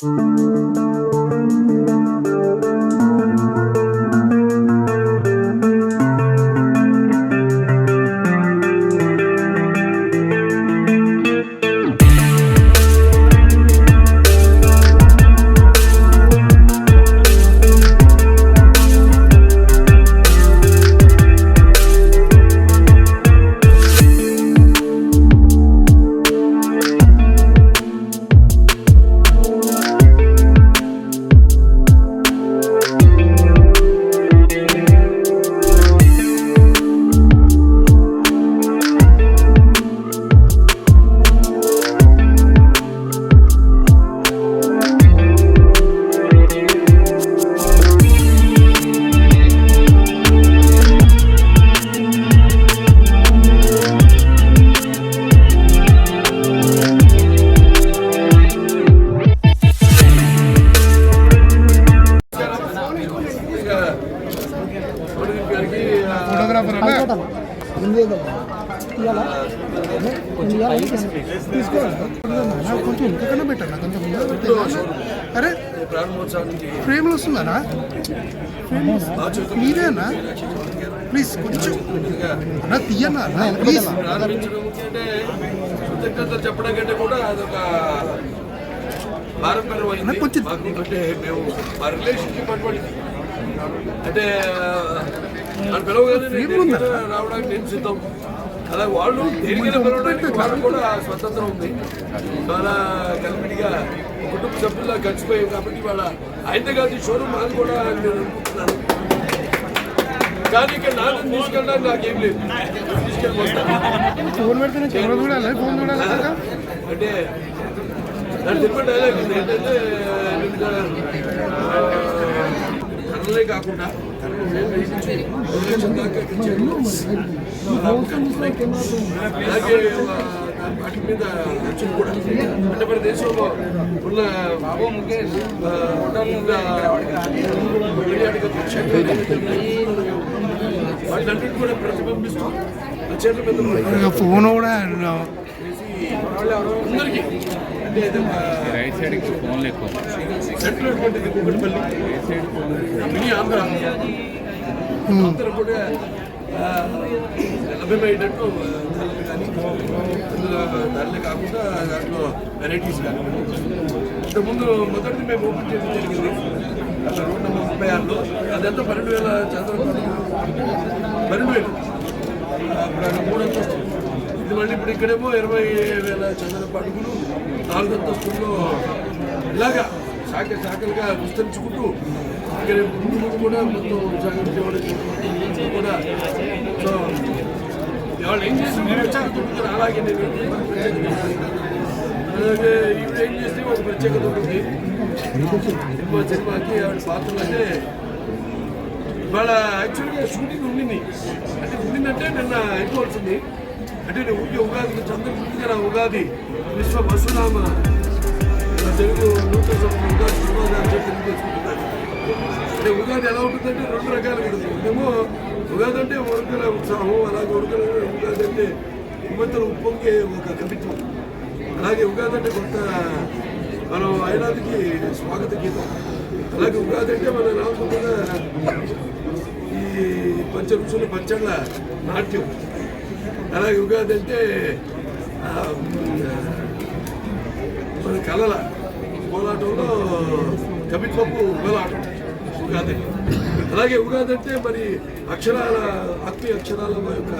గారికి కొంచెం ఇంతకన్నా పెట్టాను కొంచెం ముందర అరే ఫ్రేమ్లు వస్తుందనా మీరేనా ప్లీజ్ కొంచెం అన్న ప్లీజ్ ప్రారంభించడం అంటే చెప్పడం కంటే కూడా అదొక పారంపర్యమైంది కొంచెం- అంటే మేము మా రిలేషన్షిప్ అటువంటిది అంటే నన్ను పిలవగానే రావడానికి నేను సిద్ధం. అలా వాళ్ళు దేనికైనా పిలవడానికి వాళ్ళకు కూడా స్వతంత్రం ఉంది. చాలా కలిపిడిగా కుటుంబ సభ్యుల్లా కలిసిపోయాం కాబట్టి వాళ్ళ అయితే కాదు షోరూమ్ మాది కూడా నేను అనుకుంటున్నాను. కానీ ఇక్కడ నాన్న తీసుకెళ్ళడానికి నాకేం లేదు. తీసుకెళ్ళిపోతాను అంటే చెప్పిన డైలాగ్ ఏంటంటే కాకుండా అలాగే వాటి మీద ఖర్చులు కూడా. అంటే మన దేశంలో ఉన్న ఆ, ఉన్న వాటి వాటిని కూడా ప్రతిబింబిస్తూ చేతుల మీద ఫోన్ కూడా అందరికీ. అంటే రైట్ సైడ్కి ఫోన్లు ఎక్కువ. Central Kukatpally mini Andhra. అందరూ కూడా లభ్యమయ్యేటట్టు కానీ ధరలే కాకుండా దాంట్లో వెరైటీస్ కానీ. ఇంతకుముందు మొదటిది మేము ఓపెన్ చేయడం జరిగింది. అట్లా రోడ్ నెంబర్ ముప్పై ఆరులో. అదంతా పన్నెండు వేల చదరపు. పన్నెండు వేలు. అప్పుడు అక్కడ మూడు అంతస్తులు ఇది మళ్ళీ ఇప్పుడు ఇక్కడేమో ఇరవై వేల చదరపు అడుగులు నాలుగు అంతస్తుల్లో ఇలాగా శాఖ శాఖలుగా విస్తరించుకుంటూ ఇక్కడ ముందు కూడా మొత్తం విశాఖపట్నం కూడా సో వాళ్ళు ఏం చేసి మీరు వచ్చారు అలాగే నేను అలాగే ఇప్పుడు ఏం చేస్తే ఒక ప్రత్యేకత ఉంటుంది సినిమా సినిమాకి ఆవిడ పాత్రలు అంటే ఇవాళ యాక్చువల్గా షూటింగ్ ఉండింది. అంటే ఉండిందంటే నిన్న అయిపోవాల్సింది. అంటే నేను ఊరికే ఉగాదికి చంద్ర నా ఉగాది. విశ్వ వసునామ తెలుగు నూతన సంవత్సరం ఉగాది శుభాకాంక్షలు తెలియజేసుకుంటున్నాను. అంటే ఉగాది ఎలా ఉంటుందంటే రెండు రకాలుగా ఉంటుంది. ఒకటేమో ఉగాది అంటే ఉరకల ఉత్సాహం అలాగే ఉరకల ఉగాది అంటే ఉమ్మంతలు ఉప్పొంగే ఒక కవిత్వం. అలాగే ఉగాది అంటే కొత్త మనం ఐలాదికి స్వాగత గీతం. అలాగే ఉగాది అంటే మన రామకుండ ఈ పంచ రుచుల పచ్చళ్ళ నాట్యం. అలాగే ఉగాది అంటే మన కళల కోలాటంలో కవిత్వపు కోలాటం ఉగాది అలాగే ఉగాది అంటే మరి అక్షరాల ఆత్మీయ అక్షరాల యొక్క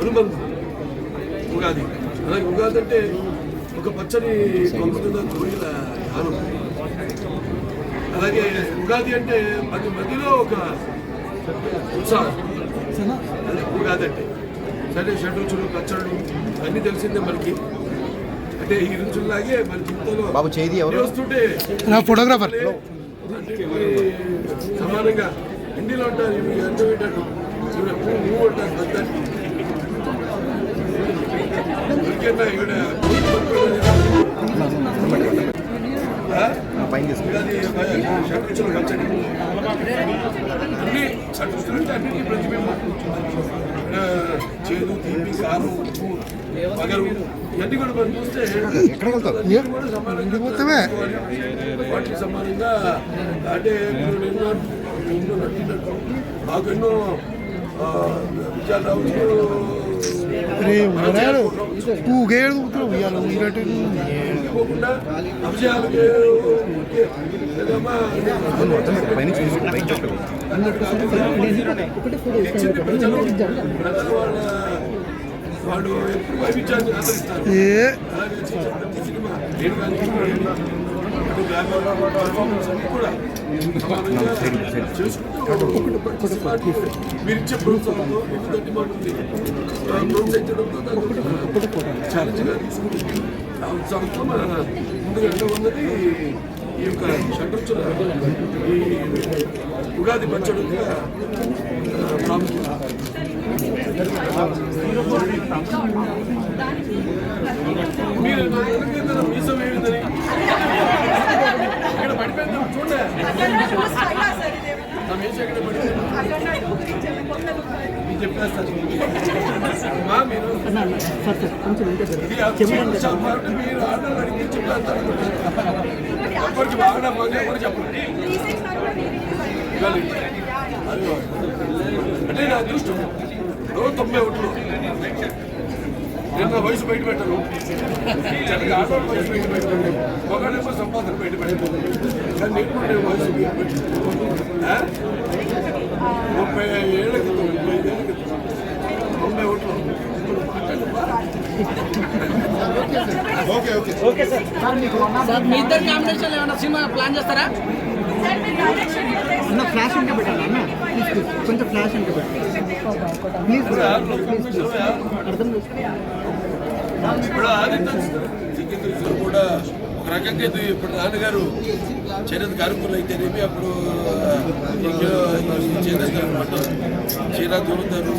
అనుబంధం ఉగాది అలాగే ఉగాది అంటే ఒక పచ్చని పంపుతున్న కోయిల ఆనందం అలాగే ఉగాది అంటే పది మధ్యలో ఒక ఉత్సాహం. ఉగాది అంటే. సరే షడ్రుచులు పచ్చళ్ళు అన్నీ తెలిసిందే మనకి. అంటే ఈ రుచుల్లాగే మన జీవితంలో బాబు చేది ఎవరు? వస్తుంటే నా ఫోటోగ్రాఫర్. సమానంగా హిందీలో ఉంటారు ఇవి పువ్వు ఉంటారు పెద్దానికి ఇంకేనా ఇక్కడ? పైన అన్ని అన్నిటికీ ప్రతిబింబం. చేదు తీపి కారం పగరు ఇవన్నీ కూడా మనం చూస్తే ఎక్కడికి వెళ్తావు? అన్నీ కూడా సమానంగా ఇంటికి పోతావే. వాటికి సమానంగా అంటే ఎన్నో ఎన్నో నటినట్టు మాకు ఎన్నో విజయాలు రావచ్చు ఊగేడు ఉయ్యాలి ఊగినట్టు ఆదరిస్తారు ఏ? అలాగే పర్ఫార్మెన్స్ అన్ని కూడా మీరు ఇచ్చే ప్రోత్సాహంతో ఉంది ఛాలెంజ్గా తీసుకుంటుంది ఆ ఉత్సాహంతో మన ఉన్నది ఈ యొక్క షడ్రుచుల ఈ ఉగాది పచ్చడి ప్రాముఖ్యత మీరు మీసం ఏమిందని ఇక్కడ పడిపోయింది చూడండి నా మీసం ఎక్కడ పడిపోయింది మీరు చెప్పేస్తారు మా మీరు ఇది అచ్చం చెప్పాలంటే మీరు ఆర్డర్ అడిగి చెప్పేస్తారు ఎవరికి బాగా బాగా ఎవరు చెప్పండి అంటే నా అదృష్టం తొంభై ఒకటిలో నేను నా వయసు బయట పెట్టను ఆటో వయసు బయట పెట్టను ఒకడేమో సంపాదన బయట పెట్టను కానీ నేను వయసు బయట పెట్టను ఆ? ముప్పై ఏళ్ళ క్రితం ముప్పై ఐదేళ్ళ క్రితం. తొంభై ఒకటిలో ఇప్పుడు మాట్లాడమ్మా. సార్. మీ ఇద్దరు కాంబినేషన్ ఏమైనా సినిమా ప్లాన్ చేస్తారా? అన్న ఫ్లాష్ ఉంటే పెట్టాలి? ప్లీజ్ కొంచెం ఫ్లాష్ ఉంటే ప్లీజ్ అర్థం ఇప్పుడు ఆదిత్య కూడా ఒక రకంగా ఇది ఇప్పుడు నాన్నగారు చేనేత కార్మికులు అయితేనేమి అప్పుడు చేనేత అనమాట చీర దూరుతారు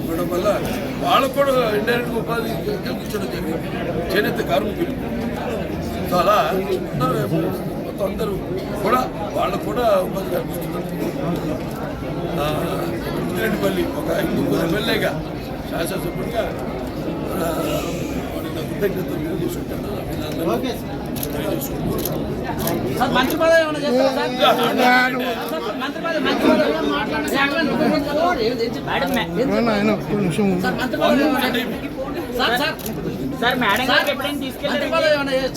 ఇవ్వడం వల్ల వాళ్ళకు కూడా ఇండైరెక్ట్ ఉపాధి కల్పించడం జరిగింది చేనేత కార్మికులు అలా అందరూ కూడా వాళ్ళకు కూడా ఉపాధి కల్పిస్తున్నారు ముద్దిరెడ్డిపల్లి ఒక ఐదు ఎమ్మెల్యేగా శాసనసభ్యుడిగా కృతజ్ఞతలు తెలియజేసుకుంటాను. మంత్రి నిమిషం. సార్ మేడం గారికి ఎప్పుడైనా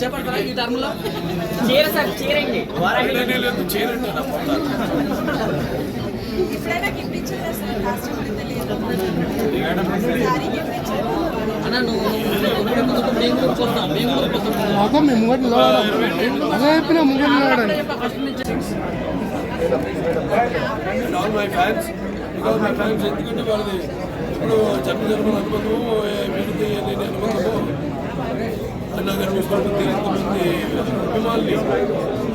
చేపడతారా ఈ టర్మ్లో చీర సార్ చీరండి. మొత్తం? మేము ముంగటి నిలబడాలి చెప్పిన ముంగటి నిలబడాలి ఎందుకంటే వాళ్ళది ఇప్పుడు అనుబంధము అన్నగారు విశ్వపతి ఎంతమంది అభిమానులు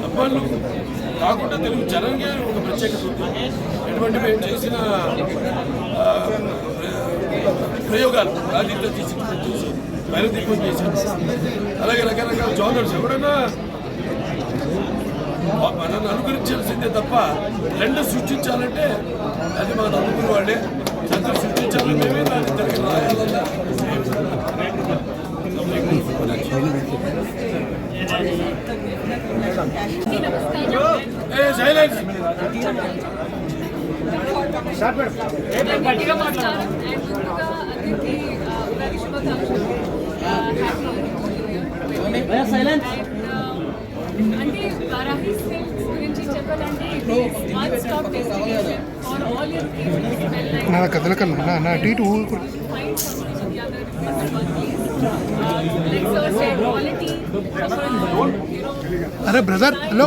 అబ్బాయిలు కాకుండా తెలుగు జనంగా ఒక ప్రత్యేకత ఉంది ఎటువంటి మేము చేసిన ప్రయోగాలు రాజీతో తీసి చూసి బయలుదేరి చేశాను అలాగే రకరకాల జోనర్స్ ఎవరైనా మనల్ని అనుకరించాల్సిందే తప్ప రెండు సృష్టించాలంటే అది మన అనుకుని వాడే చంద్ర సృష్టించాలని మేమే దాన్ని తిరిగి రాయాలన్నా ఏ సైలెన్స్ గట్టిగా మాట్లాడారు అండ్ ముందుగా అందరికీ ఆ, ఉగాది శుభాకాంక్షలు అంటే వారాహి సిల్క్స్ గురించి చెప్పాలంటే one stop destination for all నా కథల కన్నా నా టీ టూ అరే brother hello.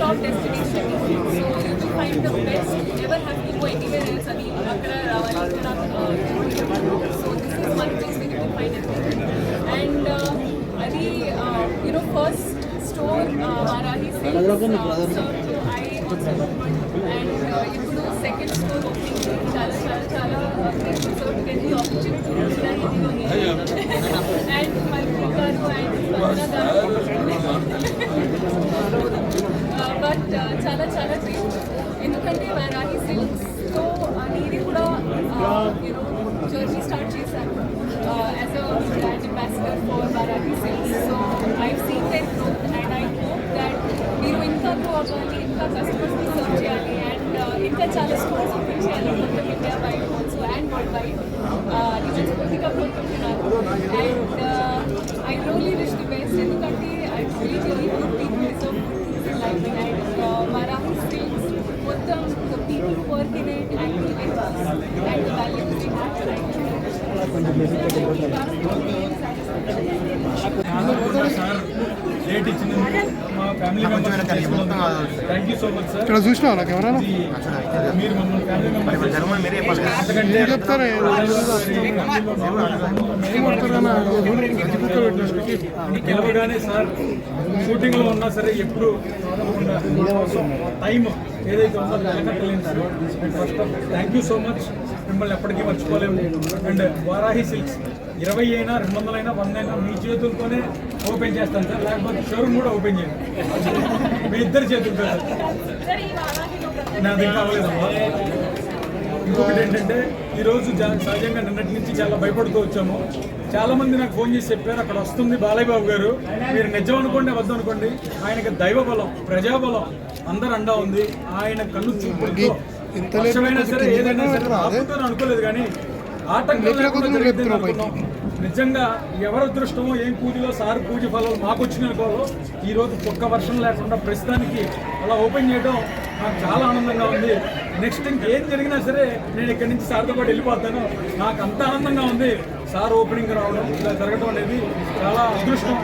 stop destination. So you to find the best, you never have to go anywhere else. I mean, Akra, Ravali, So this is one place where you can find everything. And uh, Adi, uh, you know, first store, uh, Varahi Silks, uh, so sir ఇక్కడ చూసినావు నాకు ఎవరైనా చెప్తారా? గెలవగానే sir షూటింగ్లో ఉన్నా సరే ఎప్పుడు time ఏదైతే ఉందో థ్యాంక్ యూ సో మచ్ మిమ్మల్ని ఎప్పటికీ మర్చిపోలేము. అండ్ వారాహి సిల్క్స్ ఇరవై అయినా రెండు వందలైనా వంద అయినా మీ చేతులతోనే ఓపెన్ చేస్తాను సార్. లేకపోతే షోరూమ్ కూడా ఓపెన్ చేయండి. మీ ఇద్దరి చేతులతో. సార్ సరే ఈ నాది ఇంకొకటి ఏంటంటే ఈరోజు సహజంగా నిన్నటి నుంచి చాలా భయపడుతూ వచ్చాము. చాలా మంది నాకు ఫోన్ చేసి చెప్పారు అక్కడ వస్తుంది బాలయ్య బాబు గారు. మీరు నిజం అనుకోండి వద్దు అనుకోండి. ఆయనకి దైవ బలం ప్రజాబలం. అందరు అండా ఉంది. ఆయన లేట్ వర్షమైనా సరే ఏదైనా సరే అనుకోలేదు కానీ ఆటంకం లేకుండా. నిజంగా ఎవరి అదృష్టమో ఏం పూజలో సార్ పూజ ఫలం మాకు వచ్చిన అనుకోవాలో ఈ రోజు ఒక్క వర్షం లేకుండా ప్రస్తుతానికి అలా ఓపెన్ చేయడం నాకు చాలా ఆనందంగా ఉంది. నెక్స్ట్ ఇంకేం జరిగినా సరే నేను ఇక్కడి నుంచి సార్తో పాటు వెళ్ళిపోతాను. నాకు అంత ఆనందంగా ఉంది సార్ ఓపెనింగ్ రావడం ఇలా జరగడం అనేది చాలా అదృష్టం.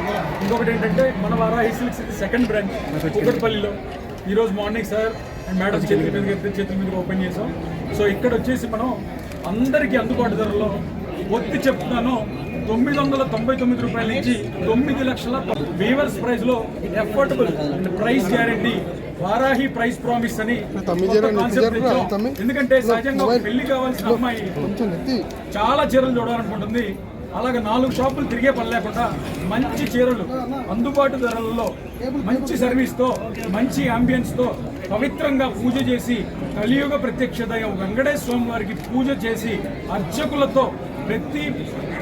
ఇంకొకటి ఏంటంటే మన వారాహి సిల్క్స్ ఇది సెకండ్ బ్రాంచ్ కుక్కటిపల్లిలో ఈరోజు మార్నింగ్ సార్ అండ్ మేడం చేతుల మీద చేతుల మీద ఓపెన్ చేసాం సో ఇక్కడ వచ్చేసి మనం అందరికీ అందుబాటు ధరలో ఒత్తి చెప్తున్నాను తొమ్మిది వందల తొంభై తొమ్మిది రూపాయల నుంచి తొమ్మిది లక్షల వీవర్స్ ప్రైస్లో affordable and price guarantee Varahi price promise అని కాన్సెప్ట్. ఎందుకంటే సహజంగా. పెళ్ళి కావాల్సిన అమ్మాయి చాలా చీరలు చూడాలనుకుంటుంది అలాగే నాలుగు షాపులు తిరిగే పని లేకుండా మంచి చీరలు అందుబాటు ధరలలో మంచి సర్వీస్తో మంచి అంబియన్స్తో పవిత్రంగా పూజ చేసి కలియుగ ప్రత్యక్ష దైవం వెంకటేశ్వర స్వామి వారికి పూజ చేసి అర్చకులతో ప్రతి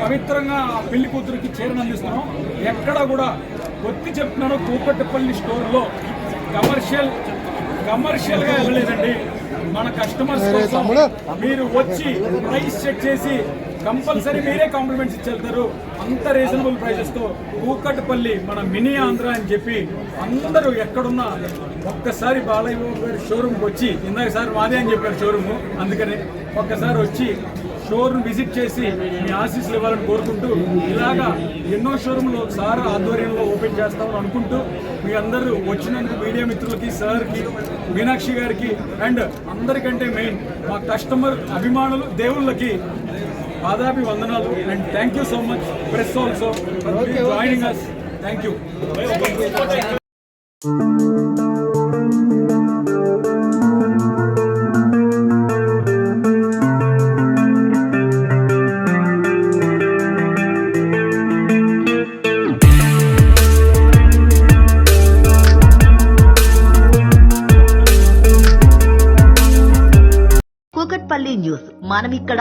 పవిత్రంగా ఆ పెళ్ళి కూతురికి చీరను అందిస్తున్నాం ఎక్కడ కూడా ఒత్తి చెప్తున్నాను కూకట్పల్లి స్టోర్లో కమర్షియల్ కమర్షియల్గా వెళ్ళలేదండి మన కస్టమర్స్ కోసం. మీరు వచ్చి ప్రైస్ చెక్ చేసి కంపల్సరీ మీరే కాంప్లిమెంట్స్ ఇచ్చేళ్తారు. అంత రీజనబుల్ ప్రైజెస్తో కూకట్పల్లి మన మినీ ఆంధ్ర అని చెప్పి అందరూ ఎక్కడున్నా ఒక్కసారి బాలయ్య బాబు గారి షోరూమ్కి వచ్చి ఇందాక సార్ మాదే అని చెప్పారు షోరూమ్ అందుకని ఒక్కసారి వచ్చి షోరూమ్ విజిట్ చేసి మీ ఆశీస్సులు ఇవ్వాలని కోరుకుంటూ ఇలాగా ఎన్నో షోరూమ్లు సార్ ఆధ్వర్యంలో ఓపెన్ చేస్తామని అనుకుంటూ మీ అందరూ వచ్చినందుకు మీడియా మిత్రులకి సార్కి మీనాక్షి గారికి అండ్ అందరికంటే మెయిన్ మా కస్టమర్ అభిమానులు దేవుళ్ళకి పాదాభి వందనాలు and thank you so much press also joining us thank you Kukatpally news. మనమిక్కడ